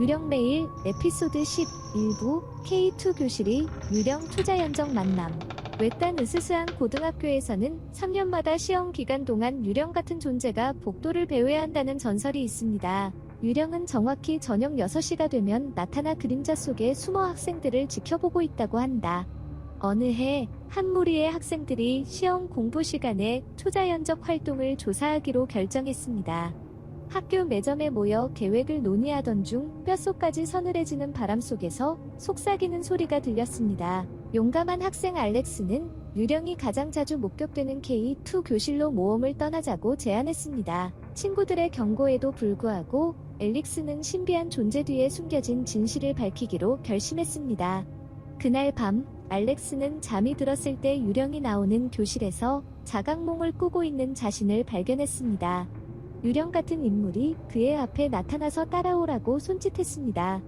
유령 메일 에피소드 10 일부 K2 교실이 유령 초자연적 만남 외딴 으스스한 고등학교에서는 3년마다 시험 기간 동안 유령 같은 존재가 복도를 배회야 한다는 전설이 있습니다. 유령은 정확히 저녁 6시가 되면 나타나 그림자 속에 숨어 학생들을 지켜보고 있다고 한다. 어느 해 한 무리의 학생들이 시험 공부 시간에 초자연적 활동을 조사하기로 결정했습니다. 학교 매점에 모여 계획을 논의하던 중 뼛속까지 서늘해지는 바람 속에서 속삭이는 소리가 들렸습니다. 용감한 학생 알렉스는 유령이 가장 자주 목격되는 K2 교실로 모험을 떠나자고 제안했습니다. 친구들의 경고에도 불구하고 엘릭스는 신비한 존재 뒤에 숨겨진 진실을 밝히기로 결심했습니다. 그날 밤 알렉스는 잠이 들었을 때 유령이 나오는 교실에서 자각몽을 꾸고 있는 자신을 발견했습니다. 유령 같은 인물이 그의 앞에 나타나서 따라오라고 손짓했습니다.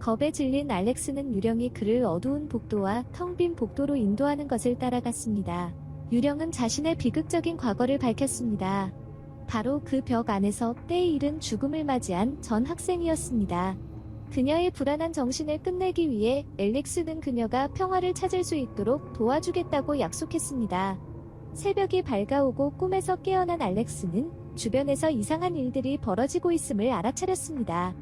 겁에 질린 알렉스는 유령이 그를 어두운 복도와 텅 빈 복도로 인도하는 것을 따라갔습니다. 유령은 자신의 비극적인 과거를 밝혔습니다. 바로 그 벽 안에서 때에 이른 죽음을 맞이한 전 학생이었습니다. 그녀의 불안한 정신을 끝내기 위해 엘릭스는 그녀가 평화를 찾을 수 있도록 도와주겠다고 약속했습니다. 새벽이 밝아오고 꿈에서 깨어난 알렉스는 주변에서 이상한 일들이 벌어지고 있음을 알아차렸습니다.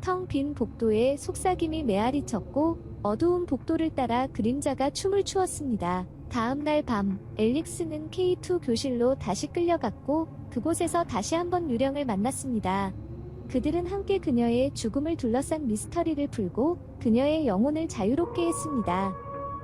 텅 빈 복도에 속삭임이 메아리 쳤고 어두운 복도를 따라 그림자가 춤을 추었습니다. 다음 날 밤, 엘릭스는 K2 교실로 다시 끌려갔고 그곳에서 다시 한번 유령을 만났습니다. 그들은 함께 그녀의 죽음을 둘러싼 미스터리를 풀고 그녀의 영혼을 자유롭게 했습니다.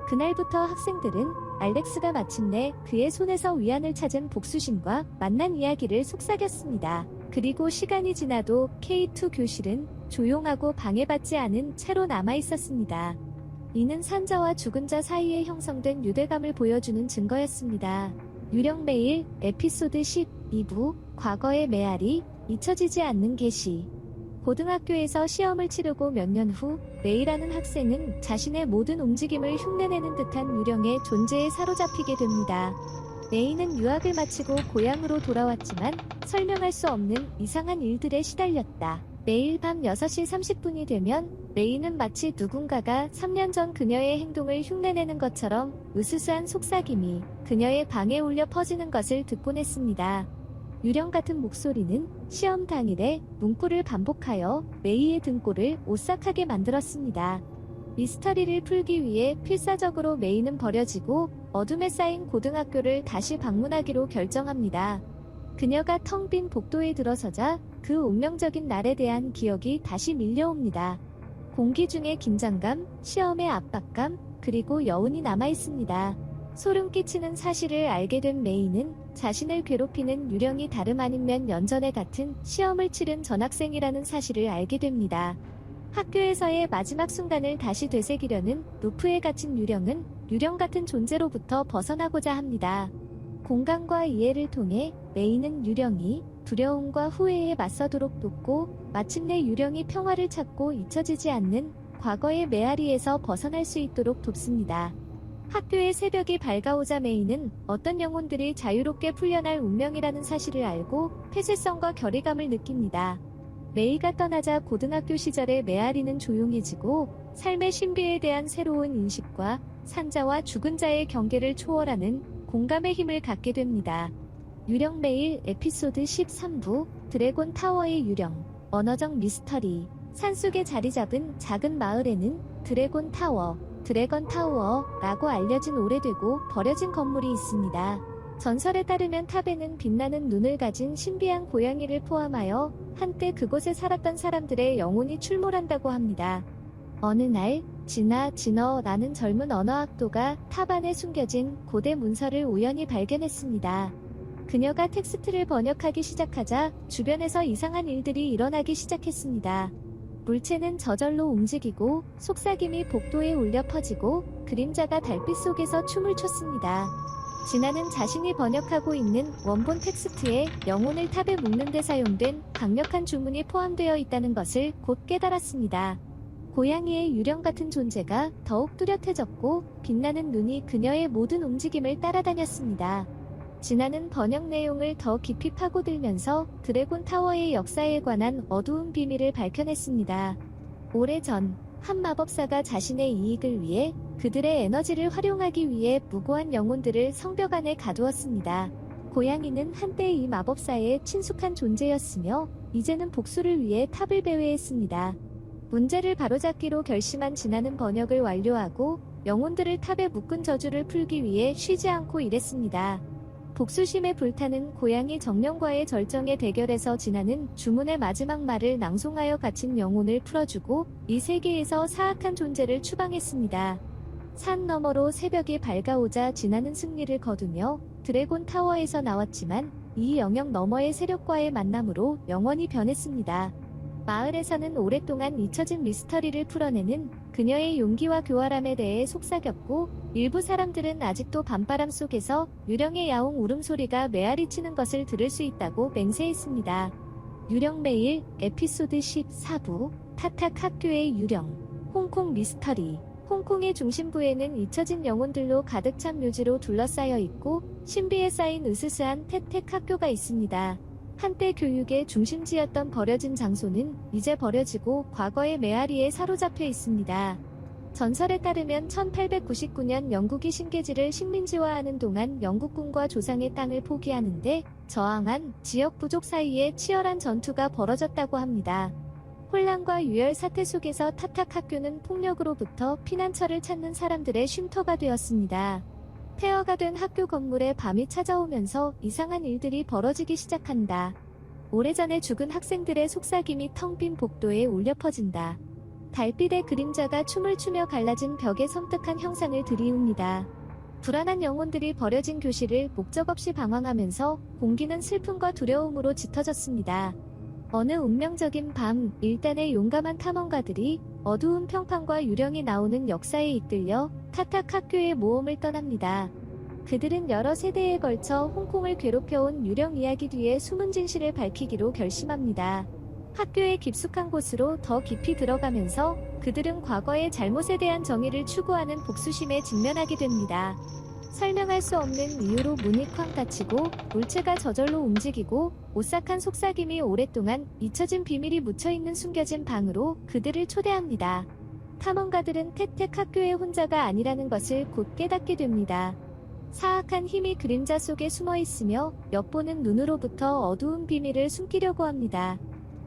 그날부터 학생들은 알렉스가 마침내 그의 손에서 위안을 찾은 복수심과 만난 이야기를 속삭였습니다. 그리고 시간이 지나도 K2 교실은 조용하고 방해받지 않은 채로 남아 있었습니다. 이는 산자와 죽은 자 사이에 형성된 유대감을 보여주는 증거였습니다. 유령 메일 에피소드 12부 과거의 메아리 잊혀지지 않는 계시 고등학교에서 시험을 치르고 몇 년후 메이라는 학생은 자신의 모든 움직임을 흉내내는 듯한 유령의 존재에 사로잡히게 됩니다. 메이는 유학을 마치고 고향으로 돌아왔지만 설명할 수 없는 이상한 일들에 시달렸다. 매일 밤 6시 30분이 되면 메이는 마치 누군가가 3년 전 그녀의 행동을 흉내내는 것처럼 으스스한 속삭임이 그녀의 방에 울려 퍼지는 것을 듣곤 했습니다. 유령 같은 목소리는 시험 당일에 문구를 반복하여 메이의 등골을 오싹하게 만들었습니다. 미스터리를 풀기 위해 필사적으로 메이는 버려지고 어둠에 쌓인 고등학교를 다시 방문하기로 결정합니다. 그녀가 텅 빈 복도에 들어서자 그 운명적인 날에 대한 기억이 다시 밀려옵니다. 공기 중에 긴장감, 시험의 압박감, 그리고 여운이 남아 있습니다. 소름 끼치는 사실을 알게 된 메이는 자신을 괴롭히는 유령이 다름 아닌 몇 년 전에 같은 시험을 치른 전학생이라는 사실을 알게 됩니다. 학교에서의 마지막 순간을 다시 되새기려는 루프에 갇힌 유령은 유령 같은 존재로부터 벗어나고자 합니다. 공간과 이해를 통해 메이는 유령이 두려움과 후회에 맞서도록 돕고 마침내 유령이 평화를 찾고 잊혀지지 않는 과거의 메아리에서 벗어날 수 있도록 돕습니다. 학교의 새벽이 밝아오자 메이는 어떤 영혼들이 자유롭게 풀려날 운명이라는 사실을 알고 폐쇄성과 결의감을 느낍니다. 메이가 떠나자 고등학교 시절의 메아리는 조용해지고 삶의 신비에 대한 새로운 인식과 산자와 죽은 자의 경계를 초월하는 공감의 힘을 갖게 됩니다. 유령 메일 에피소드 13부 드래곤 타워의 유령 언어적 미스터리 산속에 자리 잡은 작은 마을에는 드래곤 타워 드래건 타워라고 알려진 오래되고 버려진 건물이 있습니다. 전설에 따르면 탑에는 빛나는 눈을 가진 신비한 고양이를 포함하여 한때 그곳에 살았던 사람들의 영혼이 출몰한다고 합니다. 어느 날 진아 진어라는 젊은 언어학도가 탑 안에 숨겨진 고대 문서를 우연히 발견했습니다. 그녀가 텍스트를 번역하기 시작하자 주변에서 이상한 일들이 일어나기 시작했습니다. 물체는 저절로 움직이고 속삭임이 복도에 울려 퍼지고 그림자가 달빛 속에서 춤을 췄습니다. 진아는 자신이 번역하고 있는 원본 텍스트에 영혼을 탑에 묶는 데 사용된 강력한 주문이 포함되어 있다는 것을 곧 깨달았습니다. 고양이의 유령 같은 존재가 더욱 뚜렷해졌고 빛나는 눈이 그녀의 모든 움직임을 따라다녔습니다. 진아는 번역 내용을 더 깊이 파고들면서 드래곤 타워의 역사에 관한 어두운 비밀을 밝혀냈습니다. 오래전 한 마법사가 자신의 이익을 위해 그들의 에너지를 활용하기 위해 무고한 영혼들을 성벽 안에 가두었습니다. 고양이는 한때 이 마법사의 친숙한 존재였으며 이제는 복수를 위해 탑을 배회했습니다. 문제를 바로잡기로 결심한 진화는 번역을 완료하고 영혼들을 탑에 묶은 저주를 풀기 위해 쉬지 않고 일했습니다. 복수심에 불타는 고양이 정령과의 절정의 대결에서 진화는 주문의 마지막 말을 낭송하여 갇힌 영혼을 풀어주고 이 세계에서 사악한 존재를 추방했습니다. 산 너머로 새벽이 밝아오자 진화는 승리를 거두며 드래곤 타워에서 나왔지만 이 영역 너머의 세력과의 만남으로 영원히 변했습니다. 마을에서는 오랫동안 잊혀진 미스터리를 풀어내는 그녀의 용기와 교활함에 대해 속삭였고 일부 사람들은 아직도 밤바람 속에서 유령의 야옹 울음소리가 메아리 치는 것을 들을 수 있다고 맹세했습니다. 유령 매일 에피소드 14부 타탁 학교의 유령 홍콩 미스터리 홍콩의 중심부에는 잊혀진 영혼들로 가득 찬 묘지로 둘러싸여 있고 신비에 쌓인 으스스한 태택 학교가 있습니다. 한때 교육의 중심지였던 버려진 장소는 이제 버려지고 과거의 메아리에 사로잡혀 있습니다. 전설에 따르면 1899년 영국이 신계지를 식민지화하는 동안 영국군과 조상의 땅을 포기하는데 저항한 지역 부족 사이에 치열한 전투가 벌어졌다고 합니다. 혼란과 유혈 사태 속에서 타탁 학교는 폭력으로부터 피난처를 찾는 사람들의 쉼터가 되었습니다. 폐허가 된 학교 건물에 밤이 찾아오면서 이상한 일들이 벌어지기 시작한다. 오래전에 죽은 학생들의 속삭임이 텅 빈 복도에 울려 퍼진다. 달빛의 그림자가 춤을 추며 갈라진 벽에 섬뜩한 형상을 들이웁니다. 불안한 영혼들이 버려진 교실을 목적 없이 방황하면서 공기는 슬픔과 두려움으로 짙어졌습니다. 어느 운명적인 밤, 일단의 용감한 탐험가들이 어두운 평판과 유령이 나오는 역사에 이끌려 타탁 학교의 모험을 떠납니다. 그들은 여러 세대에 걸쳐 홍콩을 괴롭혀온 유령 이야기 뒤에 숨은 진실을 밝히기로 결심합니다. 학교의 깊숙한 곳으로 더 깊이 들어가면서 그들은 과거의 잘못에 대한 정의를 추구하는 복수심에 직면하게 됩니다. 설명할 수 없는 이유로 문이 쾅 닫히고 물체가 저절로 움직이고 오싹한 속삭임이 오랫동안 잊혀진 비밀이 묻혀있는 숨겨진 방으로 그들을 초대합니다. 탐험가들은 태택 학교의 혼자가 아니라는 것을 곧 깨닫게 됩니다. 사악한 힘이 그림자 속에 숨어 있으며 엿보는 눈으로부터 어두운 비밀을 숨기려고 합니다.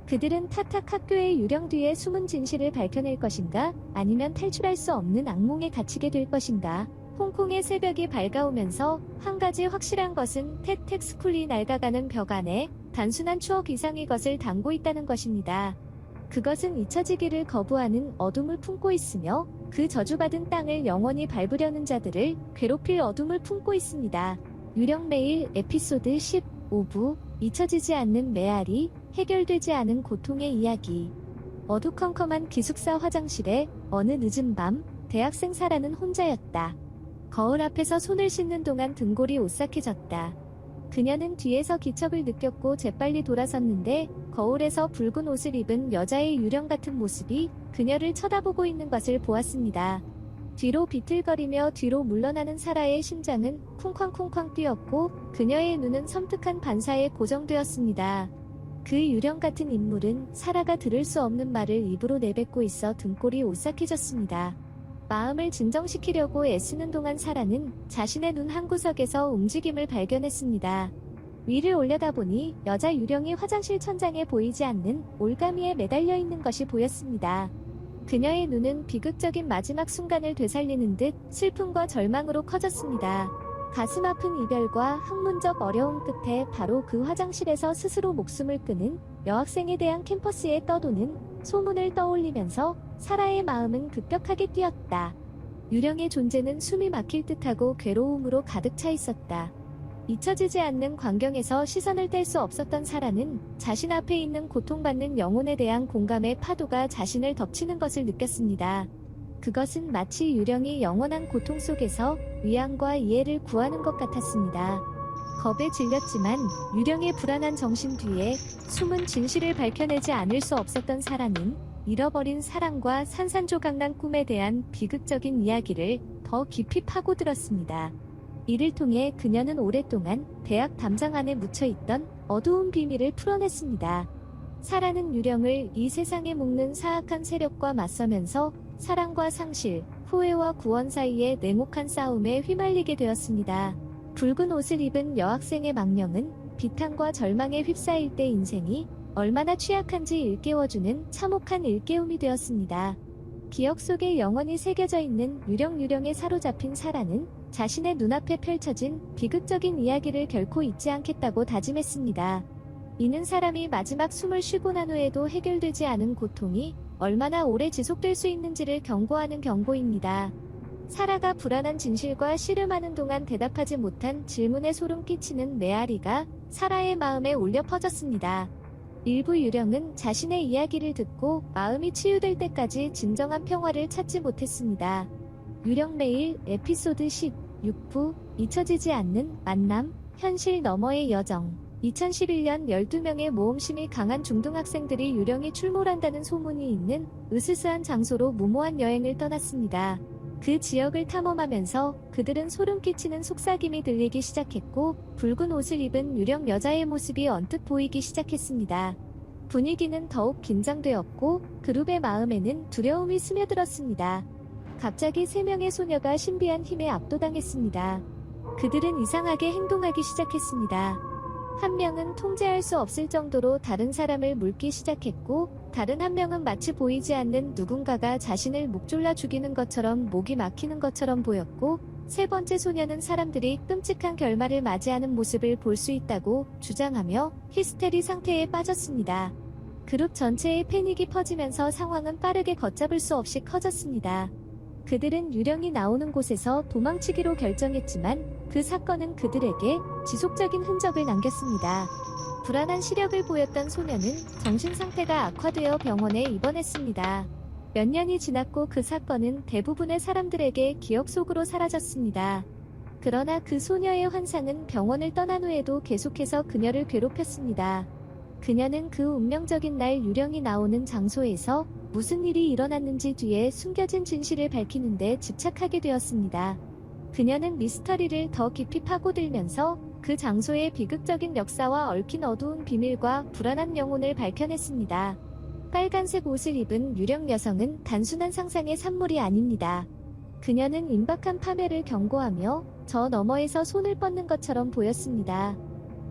그들은 타탁 학교의 유령 뒤에 숨은 진실을 밝혀낼 것인가 아니면 탈출할 수 없는 악몽에 갇히게 될 것인가 홍콩의 새벽이 밝아오면서 한 가지 확실한 것은 태택 스쿨이 낡아가는 벽 안에 단순한 추억 이상의 것을 담고 있다는 것입니다. 그것은 잊혀지기를 거부하는 어둠을 품고 있으며 그 저주받은 땅을 영원히 밟으려는 자들을 괴롭힐 어둠을 품고 있습니다. 유령 메일 에피소드 15부 잊혀지지 않는 메아리 해결되지 않은 고통의 이야기 어두컴컴한 기숙사 화장실에 어느 늦은 밤 대학생 사라는 혼자였다. 거울 앞에서 손을 씻는 동안 등골이 오싹해졌다. 그녀는 뒤에서 기척을 느꼈고 재빨리 돌아섰는데 거울에서 붉은 옷을 입은 여자의 유령 같은 모습이 그녀를 쳐다보고 있는 것을 보았습니다. 뒤로 비틀거리며 뒤로 물러나는 사라의 심장은 쿵쾅쿵쾅 뛰었고 그녀의 눈은 섬뜩한 반사에 고정되었습니다. 그 유령 같은 인물은 사라가 들을 수 없는 말을 입으로 내뱉고 있어 등골이 오싹해졌습니다. 마음을 진정시키려고 애쓰는 동안 사라는 자신의 눈 한 구석에서 움직임을 발견했습니다. 위를 올려다보니 여자 유령이 화장실 천장에 보이지 않는 올가미에 매달려 있는 것이 보였습니다. 그녀의 눈은 비극적인 마지막 순간을 되살리는 듯 슬픔과 절망으로 커졌습니다. 가슴 아픈 이별과 학문적 어려움 끝에 바로 그 화장실에서 스스로 목숨을 끊은 여학생에 대한 캠퍼스에 떠도는 소문을 떠올리면서 사라의 마음은 급격하게 뛰었다. 유령의 존재는 숨이 막힐 듯하고 괴로움으로 가득 차 있었다. 잊혀지지 않는 광경에서 시선을 뗄 수 없었던 사라는 자신 앞에 있는 고통받는 영혼에 대한 공감의 파도가 자신을 덮치는 것을 느꼈습니다. 그것은 마치 유령이 영원한 고통 속에서 위안과 이해를 구하는 것 같았습니다. 겁에 질렸지만 유령의 불안한 정신 뒤에 숨은 진실을 밝혀내지 않을 수 없었던 사라는 잃어버린 사랑과 산산조각난 꿈에 대한 비극적인 이야기를 더 깊이 파고들었습니다. 이를 통해 그녀는 오랫동안 대학 담장 안에 묻혀있던 어두운 비밀을 풀어냈습니다. 사라는 유령을 이 세상에 묶는 사악한 세력과 맞서면서 사랑과 상실, 후회와 구원 사이의 냉혹한 싸움에 휘말리게 되었습니다. 붉은 옷을 입은 여학생의 망령은 비탄과 절망에 휩싸일 때 인생이 얼마나 취약한지 일깨워주는 참혹한 일깨움이 되었습니다. 기억 속에 영원히 새겨져 있는 유령 유령에 사로잡힌 사라는 자신의 눈앞에 펼쳐진 비극적인 이야기를 결코 잊지 않겠다고 다짐했습니다. 이는 사람이 마지막 숨을 쉬고 난 후에도 해결되지 않은 고통이 얼마나 오래 지속될 수 있는지를 경고하는 경고입니다. 사라가 불안한 진실과 씨름하는 동안 대답하지 못한 질문에 소름 끼치는 메아리가 사라의 마음에 울려 퍼졌습니다. 일부 유령은 자신의 이야기를 듣고 마음이 치유될 때까지 진정한 평화를 찾지 못했습니다. 유령 메일 에피소드 10 6부 잊혀지지 않는 만남 현실 너머의 여정 2011년 12명의 모험심이 강한 중등학생들이 유령이 출몰한다는 소문이 있는 으스스한 장소로 무모한 여행을 떠났습니다. 그 지역을 탐험하면서 그들은 소름 끼치는 속삭임이 들리기 시작했고 붉은 옷을 입은 유령 여자의 모습이 언뜻 보이기 시작했습니다. 분위기는 더욱 긴장되었고 그룹의 마음에는 두려움이 스며들었습니다. 갑자기 세 명의 소녀가 신비한 힘에 압도당했습니다. 그들은 이상하게 행동하기 시작했습니다. 한 명은 통제할 수 없을 정도로 다른 사람을 물기 시작했고, 다른 한 명은 마치 보이지 않는 누군가가 자신을 목졸라 죽이는 것처럼 목이 막히는 것처럼 보였고, 세 번째 소녀는 사람들이 끔찍한 결말을 맞이하는 모습을 볼 수 있다고 주장하며 히스테리 상태에 빠졌습니다. 그룹 전체의 패닉이 퍼지면서 상황은 빠르게 걷잡을 수 없이 커졌습니다. 그들은 유령이 나오는 곳에서 도망치기로 결정했지만 그 사건은 그들에게 지속적인 흔적을 남겼습니다. 불안한 시력을 보였던 소녀는 정신 상태가 악화되어 병원에 입원했습니다. 몇 년이 지났고 그 사건은 대부분의 사람들에게 기억 속으로 사라졌습니다. 그러나 그 소녀의 환상은 병원을 떠난 후에도 계속해서 그녀를 괴롭혔습니다. 그녀는 그 운명적인 날 유령이 나오는 장소에서 무슨 일이 일어났는지 뒤에 숨겨진 진실을 밝히는데 집착하게 되었습니다. 그녀는 미스터리를 더 깊이 파고들면서 그 장소의 비극적인 역사와 얽힌 어두운 비밀과 불안한 영혼을 밝혀냈습니다. 빨간색 옷을 입은 유령 여성은 단순한 상상의 산물이 아닙니다. 그녀는 임박한 파멸을 경고하며 저 너머에서 손을 뻗는 것처럼 보였습니다.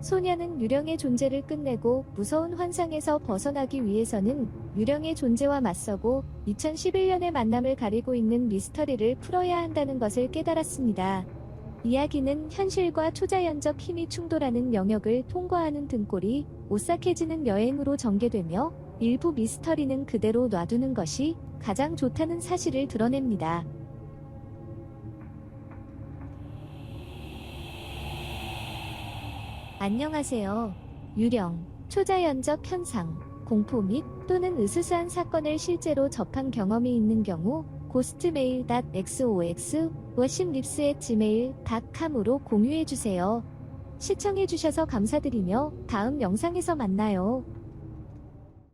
소녀는 유령의 존재를 끝내고 무서운 환상에서 벗어나기 위해서는 유령의 존재와 맞서고 2011년의 만남을 가리고 있는 미스터리를 풀어야 한다는 것을 깨달았습니다. 이야기는 현실과 초자연적 힘이 충돌하는 영역을 통과하는 등골이 오싹해지는 여행으로 전개되며 일부 미스터리는 그대로 놔두는 것이 가장 좋다는 사실을 드러냅니다. 안녕하세요. 유령, 초자연적 현상, 공포 및 또는 으스스한 사건을 실제로 접한 경험이 있는 경우 ghostmail.xox 워십립스@gmail.com으로 공유해 주세요. 시청해 주셔서 감사드리며 다음 영상에서 만나요.